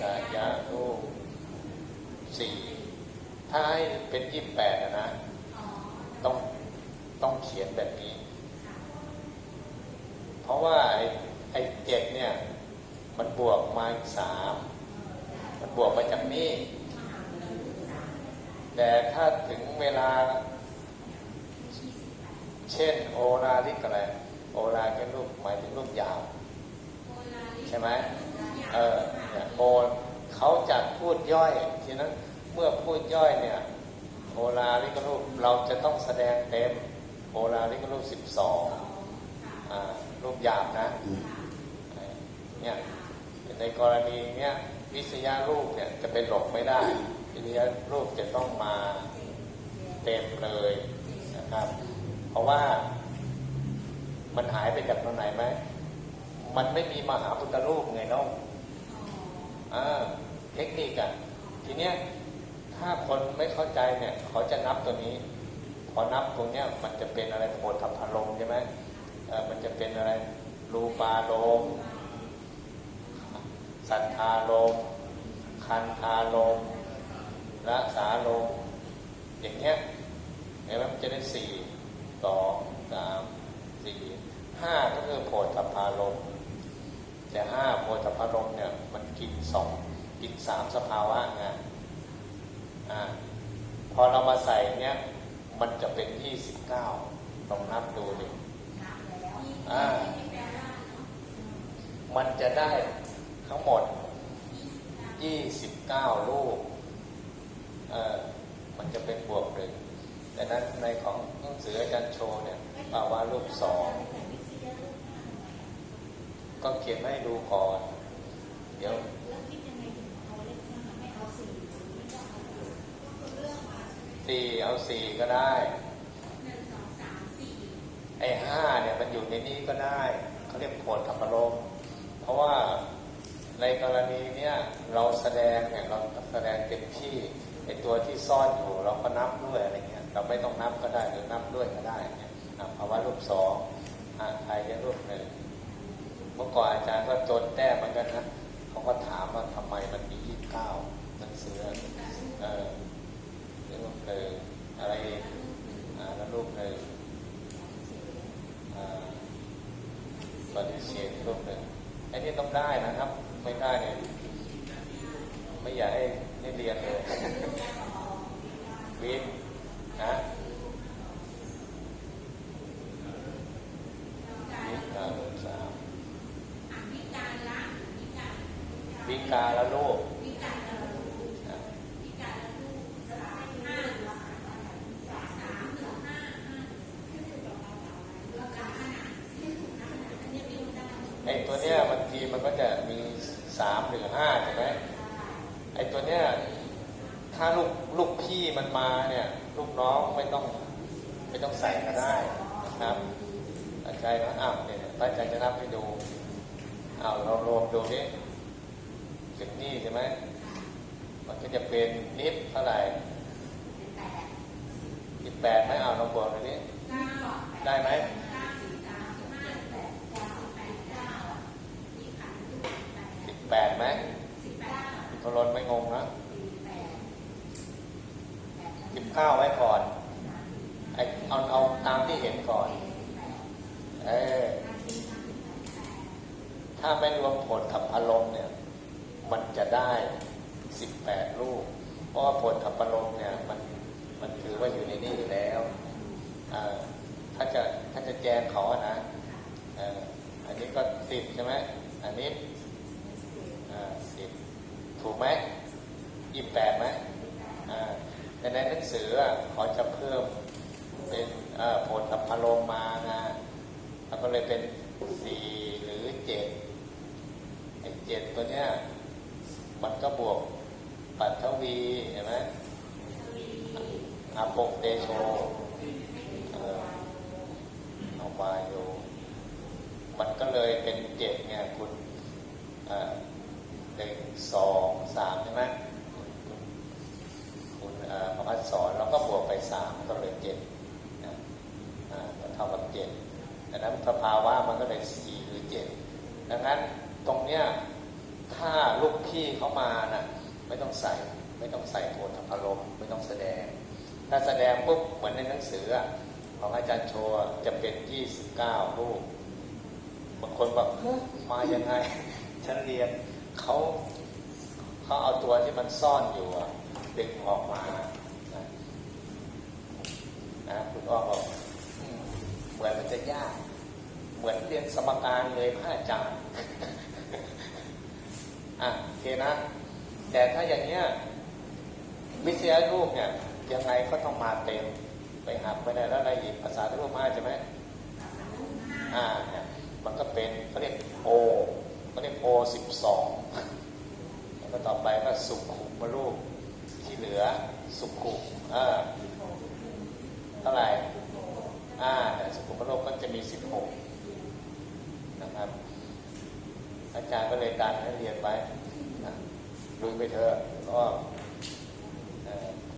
สายะรูปสี่ถ้าให้เป็นยี่แปดนะ ต้องต้องเขียนแบบนี้ เพราะว่าไอ้ไอ้เจ็ดเนี่ย มันบวกมาอีกสามมันบวกมาจากนี่แต่ถ้าถึงเวลา เช่น โอราลิกอะไรโอราเป็นรูปหมายถึงรูปยาว ใช่ไหมเออเนี่ย โอเขาจะพูดย่อยทีนั้นเมื่อพูดย่อยเนี่ยโอราลิกรูปเราจะต้องแสดงเต็มโอราลิกรูปสิบสองรูปหยาบนะเนี่ยในกรณีเนี้ยวิทยารูปเนี่ยจะเป็นหลบไม่ได้วิทยารูปจะต้องมาเต็มเลยนะครับ เพราะว่ามันหายไปจากตรงไหนไหมมันไม่มีมหาพุทธรูปไงน้อง อ่าเทคนิคอะทีเนี้ยถ้าคนไม่เข้าใจเนี่ยเขาจะนับตัวนี้ พอนับตรงเนี้ยมันจะเป็นอะไรโพธพารมใช่ไหมเออมันจะเป็นอะไรรูปาโลมสัทธาลมคันธาลมละสาลมอย่างเงี้ยเห็นไหมมันจะได้สี่สองสามสี่ห้าก็คือโพธพารม แต่ห้าโพธพารมเนี่ยมันกินสองกินสามสภาวะไงอ่าพอเรามาใส่เนี่ยมันจะเป็นยี่สิบเก้าลองนับดูดิอ่ามันจะได้ทั้งหมด29ลูกเออมันจะเป็นบวกหนึ่งดังนั้นในของหนังสืออาจารย์โชว์เนี่ยปาวารูปสอง ก็เขียนให้ดูก่อน เดี๋ยวสี่เอาสี่ก็ได้ไอ้ห้าเนี่ยมันอยู่ในนี้ก็ได้เขาเรียกโพธพารมเพราะว่าในกรณีเนี้ยเราแสดงเนี่ยเราแสดงเต็มที่ไอ้ตัวที่ซ่อนอยู่เราก็นับด้วยอะไรเงี้ยเราไม่ต้องนับก็ได้หรือนับด้วยก็ได้เนี่ยภาวะรูปสองอะไทยรูปหนึ่ง เมื่อก่อนอาจารย์ก็จนแต้มเหมือนกันนะเขาก็ถามว่าทำไมมันมียี่สิบเก้าหนังสือเออรูปหนึ่อะไรอ่าแล้วรูปหนึ่งอ่าปฏิเสธรูปหนึ่งไอ้นี่ต้องได้นะครับ ไม่ได้เนี่ยไม่อยากให้ให้เรียนเลยวินนะวิกาลสามวิ กาละลูกนะไอ้ตัวเนี้ยบางทีมันก็จะมีสามหรือห้าใช่ไหมไอ้ตัวเนี้ยถ้าลูกลูกพี่มันมาเนี่ยลูกน้องไม่ต้องไม่ต้องใส่ก็ได้นะครับอาจารย์นะอ้าวเนี่ยพระอาจารย์จะนับให้ดูอ้าวเรารวมดูนี่ ถึงนี่ใช่ไหมมันก็จะเป็นนิดเท่าไหร่สิบแปดไหมอ้าวลองบวกดูนี่ได้ไหมสิบแปดไหมทรนไม่งงนะสิบเก้าไว้ก่อนไอเอาเอาตามที่เห็นก่อน เออถ้าไม่รวมผลขับอารมณ์เนี่ยมันจะ ได้สิบแปดลูก เพราะว่าผลขับอารมเนี่ยมันมันถือว่าอยู่ในนี่อยู่แล้วถ้าจะถ้าจะแจงเขาอะนะอันนี้ก็สิบใช่ไหมอันนี้สิบถูกไหมยี่แปดไหมแต่ในหนังสือขาจะเพิ่มเป็นผลขับอารมมานะแล้วก็เลยเป็นสี่หรือเจ็ดไอ้เจ็ดตัวเนี้ย มันก็บวกปัทวีเห็นไหมอาปกเตโชเอ่อเอามาอยู่มันก็เลยเป็นเจ็ดเนี่ยคุณเอ่อหนึ่งสองสามใช่ไหมคุณคุณเอ่อประพัฒสอนเราก็บวกไปสามก็เลยเจ็ดก็เท่ากับเจ็ดดังนั้นสภาวะมันก็เลยสี่หรือเจ็ดดังนั้นตรงเนี้ย ถ้าลูกพี่เขามาน่ะไม่ต้องใส่ไม่ต้องใส่โทนอารมณ์ไม่ต้องแสดง ถ้าแสดงปุ๊บเหมือนในหนังสืออะของอาจารย์โชว์จะเป็น 29 รูปบางคนบอกเฮ้ยมายังไงฉันเรียนเขาเขาเอาตัวที่มันซ่อนอยู่ดึงออกมานะนะคุณอ้อบอกเหมือนมันจะยาก เหมือนเรียนสมการเลยพระอาจารย์ นะ แต่ถ้าอย่างเนี้ยวิทยารูปเนี่ยยังไงก็ต้องมาเต็มไปหักไปได้แล้วอะไรอีกภาษาทรูปมาใช่ไหมอ่าเนี่ยมันก็เป็นเขาเรียกโอเขาเรียกโอสิบสองแล้วก็ต่อไปก็สุขุมรูปที่เหลือสุขุมอ่าเท่าไหร่อ่าเนี่สุขุมรูปก็จะมีสิบหกนะครับ อาจารย์ก็เลยดันให้เรียนไว้ ลุยไปเถอะก็